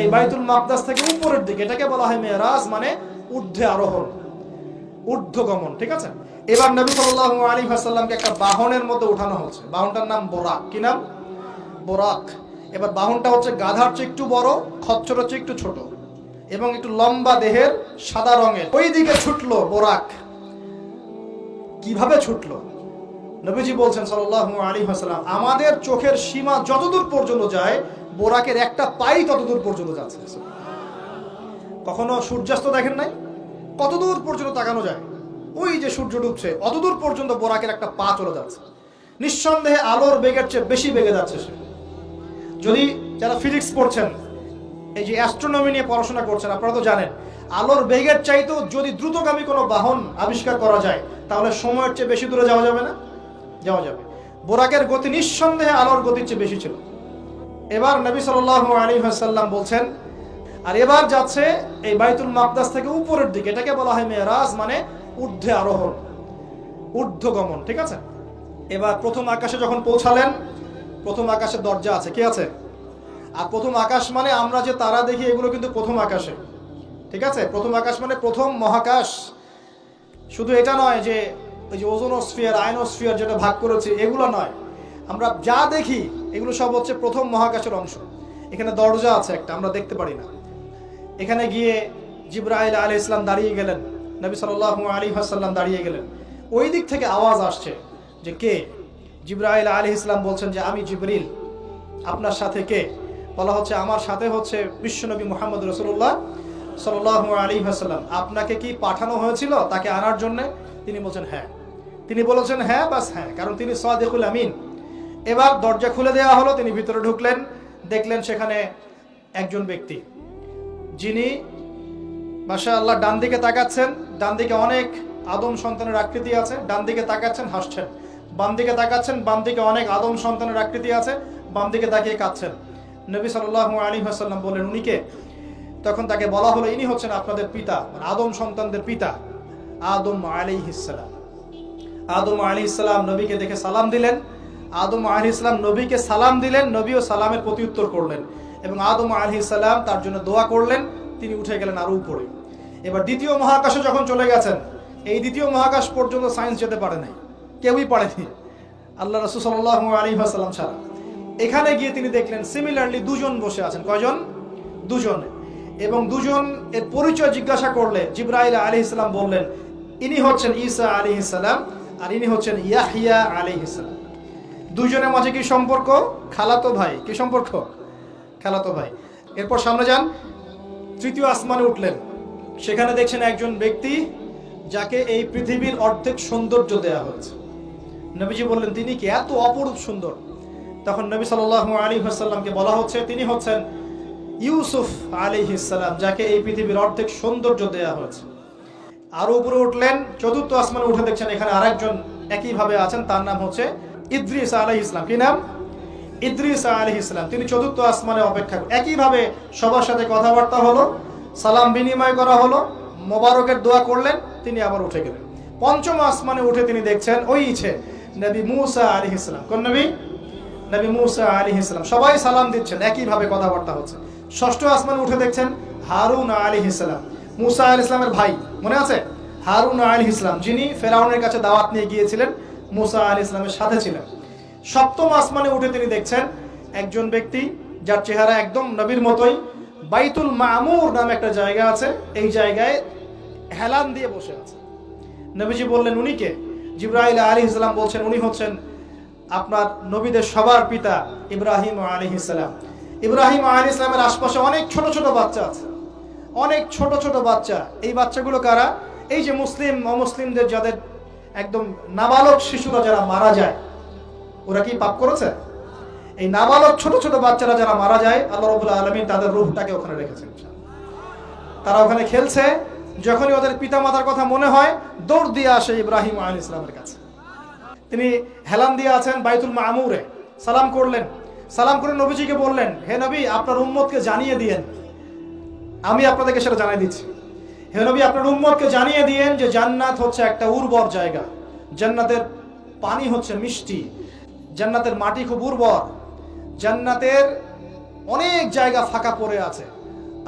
এই বাইতুল মাকদাস থেকে উপরের দিকে, এটাকে বলা হয় মেয়েরাজ মানে ঊর্ধ্বে আরোহণ, ঊর্ধ্বগমন, ঠিক আছে? এবার নবী সাল্লাল্লাহু আলাইহি ওয়াসাল্লামকে একটা বাহনের মধ্যে উঠানো হচ্ছে বাহনটার নাম বোরাক। কি নাম? বোরাক। এবার বাহনটা হচ্ছে গাধার চেয়ে একটু বড় খচ্চর চেয়ে একটু ছোট, এবং একটু লম্বা দেহের সাদা রঙের। ওই দিকে ছুটলো বোরাক। কীভাবে ছুটলো? নবীজি বলছেন সাল্লাল্লাহু আলাইহি ওয়াসাল্লাম, আমাদের চোখের সীমা যতদূর পর্যন্ত যায়, বোরাকের একটা পাই ততদূর পর্যন্ত যাচ্ছে। কখনো সূর্যাস্ত দেখেন নাই? কতদূর পর্যন্ত তাকানো যায়? ওই যে সূর্য ডুবছে, অতদূর পর্যন্ত বোরাকের একটা পা চলে যাচ্ছে। নিঃসন্দেহে আলোর বেগের চেয়ে বেশি বেগে যাচ্ছে সে। যদি যারা ফিজিক্স পড়ছেন, এই যে অ্যাস্ট্রোনমি নিয়ে পড়াশোনা করছেন, আপনারা তো জানেন, আলোর বেগের চাইতেও যদি দ্রুতগামী কোনো বাহন আবিষ্কার করা যায়, তাহলে সময়ের চেয়ে বেশি দূরে যাওয়া যাবে না? যাওয়া যাবে। বোরাকের গতি নিঃসন্দেহে আলোর গতির চেয়ে বেশি ছিল। এবার নবী সাল্লাল্লাহু আলাইহি ওয়াসাল্লাম বলছেন, আর এবার যাচ্ছে এই বাইতুল মাকদাস থেকে উপরের দিকে। এটাকে বলা হয় মেয়েরাজ মানে ঊর্ধ্বে আরোহণ, ঊর্ধ্বগমন, ঠিক আছে? এবার প্রথম আকাশে যখন পৌঁছালেন, প্রথম আকাশের দরজা আছে, কি আছে? আর প্রথম আকাশ মানে আমরা যে তারা দেখি, এগুলো কিন্তু প্রথম আকাশে, ঠিক আছে? প্রথম আকাশ মানে প্রথম মহাকাশ। শুধু এটা নয় যে ওই যে ওজোনোস্ফিয়ার আয়নোস্ফিয়ার যেটা ভাগ করেছে, এগুলো নয়। আমরা যা দেখি, এগুলো সব হচ্ছে প্রথম মহাকাশের অংশ। এখানে দরজা আছে একটা, আমরা দেখতে পারি না। এখানে গিয়ে জিব্রাইল আলী ইসলাম দাঁড়িয়ে গেলেন। নবী সাল্লাহ আলী হাসাল্লাম দাঁড়িয়ে গেলেন। ওই দিক থেকে আওয়াজ আসছে যে কে? জিব্রাইল আলী ইসলাম বলছেন যে, আমি জিবরিল। আপনার সাথে কে? বলা হচ্ছে, আমার সাথে হচ্ছে বিশ্বনবী মোহাম্মদ রসুল্লাহ সাল্লাহ আলী হাসাল্লাম আপনাকে কি পাঠানো হয়েছিল তাকে আনার জন্য? তিনি বলছেন হ্যাঁ। তিনি বলেছেন হ্যাঁ বাস হ্যাঁ। কারণ তিনি সাদেকুল আমিন। এবার দরজা খুলে দেওয়া হলো, তিনি ভিতরে ঢুকলেন, দেখলেন সেখানে একজন ব্যক্তি। যিনি মাসা আল্লাহ ডান দিকে তাকাচ্ছেন, ডান দিকে অনেক আদম সন্তানের আকৃতি আছে, ডান দিকে তাকাচ্ছেন, হাসছেন। বাম দিকে তাকাচ্ছেন, বাম দিকে অনেক আদম সন্তানের আকৃতি আছে, বাম দিকে তাকিয়ে কাঁদছেন। নবী সাল্লাহ আলী হাসাল্লাম বললেন, উনিকে? তখন তাকে বলা হলো, ইনি হচ্ছেন আপনাদের পিতা মানে আদম সন্তানদের পিতা। আদম আলী ইসালাম আদম আলী ইসলাম নবীকে দেখে সালাম দিলেন। আদম আলী ইসলাম নবীকে সালাম দিলেন, নবীও সালামের প্রতি উত্তর করলেন এবং আদম আলী ইসলাম তার জন্য দোয়া করলেন, তিনি উঠে গেলেন আরও উপরে। এবার দ্বিতীয় মহাকাশে যখন চলে গেছেন, এই দ্বিতীয় মহাকাশ পর্যন্ত সায়েন্স যেতে পারে নাই। কেউই পারেনি। আল্লাহ রসুল সাল্লাহ আলী সাল্লাম ছাড়া। এখানে গিয়ে তিনি দেখলেন সিমিলারলি দুজন বসে আছেন। কয়জন? দুজন। এবং দুজন এর পরিচয় জিজ্ঞাসা করলে জিব্রাইল আলী ইসলাম বললেন ইনি হচ্ছেন ঈসা আলী ইসলাম আর ইনি হচ্ছেন ইয়াহিয়া আলী ইসলাম দুজনের মাঝে কি সম্পর্ক? খালাতো ভাই। কি সম্পর্ক? খালাতো ভাই। এরপর সামনে যান। তৃতীয় আসমানে উঠলেন। সেখানে দেখছেন একজন ব্যক্তি যাকে এই পৃথিবীর অর্ধেক সৌন্দর্য দেয়া হয়েছে। নবীজি বললেন, তিনি কি এত অপরূপ সুন্দর? তখন নবী সাল্লাহ আলী হাসাল্লামকে বলা হচ্ছে, তিনি হচ্ছেন ইউসুফ আলী ইসাল্লাম যাকে এই পৃথিবীর অর্ধেক সৌন্দর্য দেয়া হয়েছে। আরও উপরে উঠলেন, চতুর্থ আসমানে উঠে দেখছেন এখানে আরেকজন একইভাবে আছেন, তার নাম হচ্ছে ইদ্রিস আলহ ইসলাম কি নাম? ইদ্রিস আলহ ইসলাম তিনি চতুর্থ আসমানে অপেক্ষা একইভাবে সবার সাথে কথাবার্তা হলো, সালাম বিনিময় করা হলো, মোবারকের দোয়া করলেন, তিনি আবার উঠে গেলেন। পঞ্চম আসমানে উঠে তিনি দেখছেন, ওই ইচ্ছে নবী মুসা আলী ইসলাম কোন নবী? নবী মুসা আলী ইসলাম সবাই সালাম দিচ্ছেন, একইভাবে কথাবার্তা হচ্ছে। ষষ্ঠ আসমানে উঠে দেখছেন, হারুন আলী ইসলাম মুসা আল ইসলামের ভাই, মনে আছে? হারুন আলী ইসলাম যিনি ফেরাউনের কাছে দাওয়াত নিয়ে গিয়েছিলেন, মুসা আলী ইসলামের সাথে ছিলেন। সপ্তম আসমানে উঠে তিনি দেখছেন একজন ব্যক্তি, যার চেহারা একদম নবীর মতোই, বাইতুল মামুর নামে একটা জায়গা আছে, এই জায়গায় হেলান দিয়ে বসে আছে। নবীজি বললেন উনিকে জিব্রাহিল আলী ইসলাম বলছেন, উনি হচ্ছেন আপনার নবীদের সবার পিতা ইব্রাহিম আলী ইসলাম ইব্রাহিম আলী ইসলামের আশপাশে অনেক ছোট ছোট বাচ্চা আছে। অনেক ছোট ছোট বাচ্চা। এই বাচ্চাগুলো কারা? এই যে মুসলিম, অমুসলিমদের যাদের একদম নাবালক শিশুরা যারা মারা যায়, ওরা কি পাপ করেছে? এই নাবালক ছোট ছোট বাচ্চারা যারা মারা যায়, আল্লাহ রবুল্লা আলমিন তাদের রূপটাকে ওখানে রেখেছেন তারা ওখানে খেলছে, যখনই ওদের পিতা মাতার কথা মনে হয়, দৌড় দিয়ে আসে ইব্রাহিম আল ইসলামের কাছে। তিনি হেলান দিয়ে আছেন বাইতুল মামুরে। সালাম করলেন। সালাম করে নবীজিকে বললেন, হে নবী, আপনার উম্মতকে জানিয়ে দিয়েন আমি আপনাদেরকে সেটা জানিয়ে দিচ্ছি। হে নবী, আপনার উম্মতকে জানিয়ে দিয়েন যে জান্নাত হচ্ছে একটা উর্বর জায়গা। জান্নাতের পানি হচ্ছে মিষ্টি। জান্নাতের মাটি খুব উর্বর। জান্নাতের অনেক জায়গা ফাঁকা পড়ে আছে।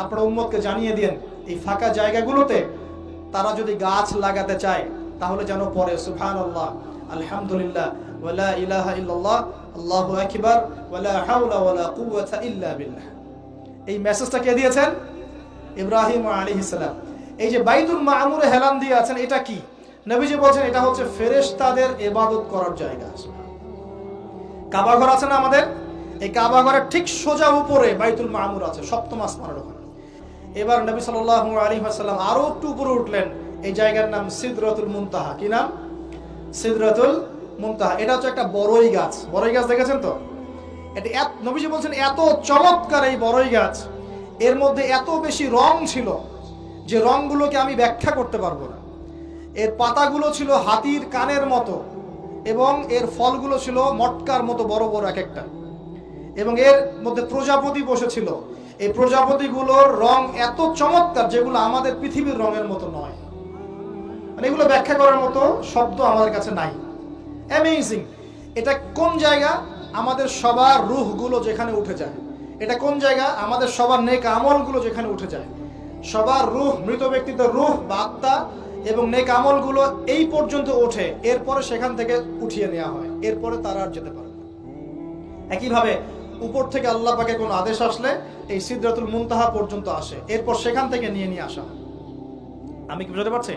আপনারা উম্মতকে জানিয়ে দিন এই ফাঁকা জায়গাগুলোতে তারা যদি গাছ লাগাতে চায়, তাহলে যেন পরে সুবহান আল্লাহ আলহামদুলিল্লাহ ওয়ালা ইলাহা ইল্লাল্লাহ, আল্লাহু আকবার ওয়ালা হাওলা ওয়ালা কুওয়াতা ইল্লা বিল্লাহ। এই মেসেজটা কে দিয়েছেন? ইব্রাহিম আলাইহিস সালাম। এই যে বাইতুল মামুরে হেলান দিয়ে আছেন, এটা কি? নবীজি বলছেন, এটা হচ্ছে ফেরেশতাদের ইবাদত করার জায়গা। কাবা ঘর আছে না আমাদের? এই কাবা ঘরের ঠিক সোজা উপরে বাইতুল মামুর আছে, সপ্তম আসমানের ওখানে। এবার নবী সাল্লাল্লাহু আলাইহি ওয়াসাল্লাম আরও একটু উপরে উঠলেন, এই জায়গার নাম সিদরাতুল মুনতাহা। কি নাম? সিদরাতুল মুনতাহা। এটা হচ্ছে একটা বড়ই গাছ। বড়ই গাছ দেখেছেন তো? এটা নবীজি বলছেন, এত চমৎকার এই বড়ই গাছ। এর মধ্যে এত বেশি রং ছিল যে রংগুলোকে আমি ব্যাখ্যা করতে পারব না। এর পাতাগুলো ছিল হাতির কানের মতো এবং এর ফলগুলো ছিল মটকার মতো বড় বড় এক একটা। এবং এর মধ্যে প্রজাপতি বসেছিল। এই প্রজাপতিগুলোর রং এত চমৎকার যেগুলো আমাদের পৃথিবীর রঙের মতো নয়। মানে এগুলো ব্যাখ্যা করার মতো শব্দ আমাদের কাছে নাই। অ্যামেজিং এটা কোন জায়গা? আমাদের সবার রুহগুলো যেখানে উঠে যায়। এটা কোন জায়গা? আমাদের সবার নেক আমলগুলো যেখানে উঠে যায়। সবার রুহ, মৃত ব্যক্তিদের রুহ বা আত্মা এবং নেক আমলগুলো এই পর্যন্ত ওঠে, এরপরে সেখান থেকে উঠিয়ে নেওয়া হয়, এরপরে তারা আর যেতে পারে। একইভাবে উপর থেকে আল্লাহ পাকে কোনো আদেশ আসলে এই সিদ্ধাতুল মুনতাহা পর্যন্ত আসে, এরপর সেখান থেকে নিয়ে নিয়ে আসা হয়। আমি কি বুঝতে পারছি?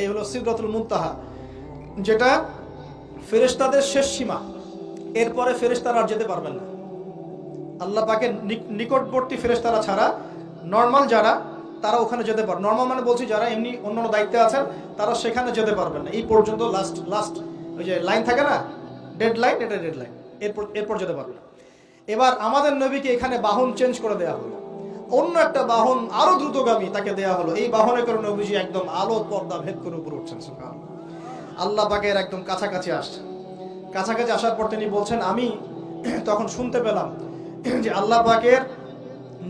এই হলো সিদ্ধাতুল মুনতাহা, যেটা ফেরেশতাদের শেষ সীমা, এরপরে ফেরেশতারা আর যেতে পারবেন না। আল্লাহ নিক- নিকটবর্তী ফেরেশতারা ছাড়া নর্মাল যারা, তারা ওখানে যেতে পারে নর্মাল মানে বলছি যারা এমনি অন্য দায়িত্বে আছেন, তারা সেখানে যেতে পারবেন না। এই পর্যন্ত লাস্ট লাস্ট ওই যে লাইন থাকে না? ডেড লাইন এটা ডেড লাইন এরপর এরপর যেতে পারবে না। এবার আমাদের নবীকে এখানে বাহন চেঞ্জ করে দেওয়া হলো। অন্য একটা বাহন আরও দ্রুতগামী তাকে দেওয়া হলো। এই বাহনে করে নবীজি একদম আলো, পর্দা ভেদ করে উপরে উঠছেন। আল্লাহ পাকের একদম কাছাকাছি আসছেন। কাছাকাছি আসার পর তিনি বলছেন, আমি তখন শুনতে পেলাম যে আল্লাহ পাকের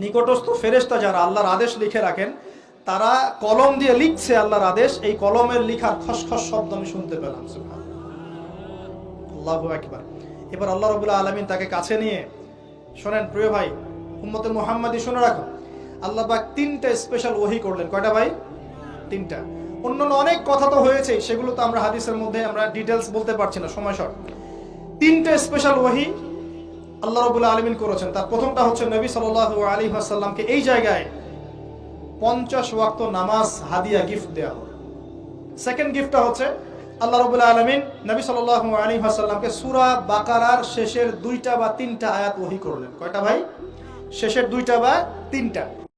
নিকটস্থ ফেরেশতা যারা আল্লাহর আদেশ লিখে রাখেন, তারা কলম দিয়ে লিখছে আল্লাহর আদেশ, এই কলমের লিখার খসখস শব্দ আমি শুনতে পেলাম আল্লাহ একবার এবার আল্লাহ রবুল্লাহ আলমিন তাকে কাছে নিয়ে শোনেন, প্রিয় ভাই, উম্মতে মুহাম্মাদি শুনে রাখো। আল্লাহ পাক তিনটা স্পেশাল ওহি করলেন। কয়টা ভাই? তিনটা। অন্যান্য অনেক কথা তো হয়েছে, সেগুলো তো আমরা হাদিসের মধ্যে আমরা ডিটেলস বলতে পারছি না, সময় শর্ট। তিনটা স্পেশাল ওহি আল্লাহ রবুল্লাহ আলমিন করেছেন। তার প্রথমটা হচ্ছে নবী সাল আলী আসাল্লামকে এই জায়গায় পঞ্চাশ ওয়াক্ত নামাজ, হাদিয়া গিফট দেওয়া হলো সেকেন্ড গিফটটা হচ্ছে আল্লাহ রবুল্লাহ আলমিন নবী সাল আলী আসাল্লামকে সুরা বাকারার শেষের দুইটা বা তিনটা আয়াত ওহি করলেন। কয়টা ভাই? শেষের দুইটা বা তিনটা।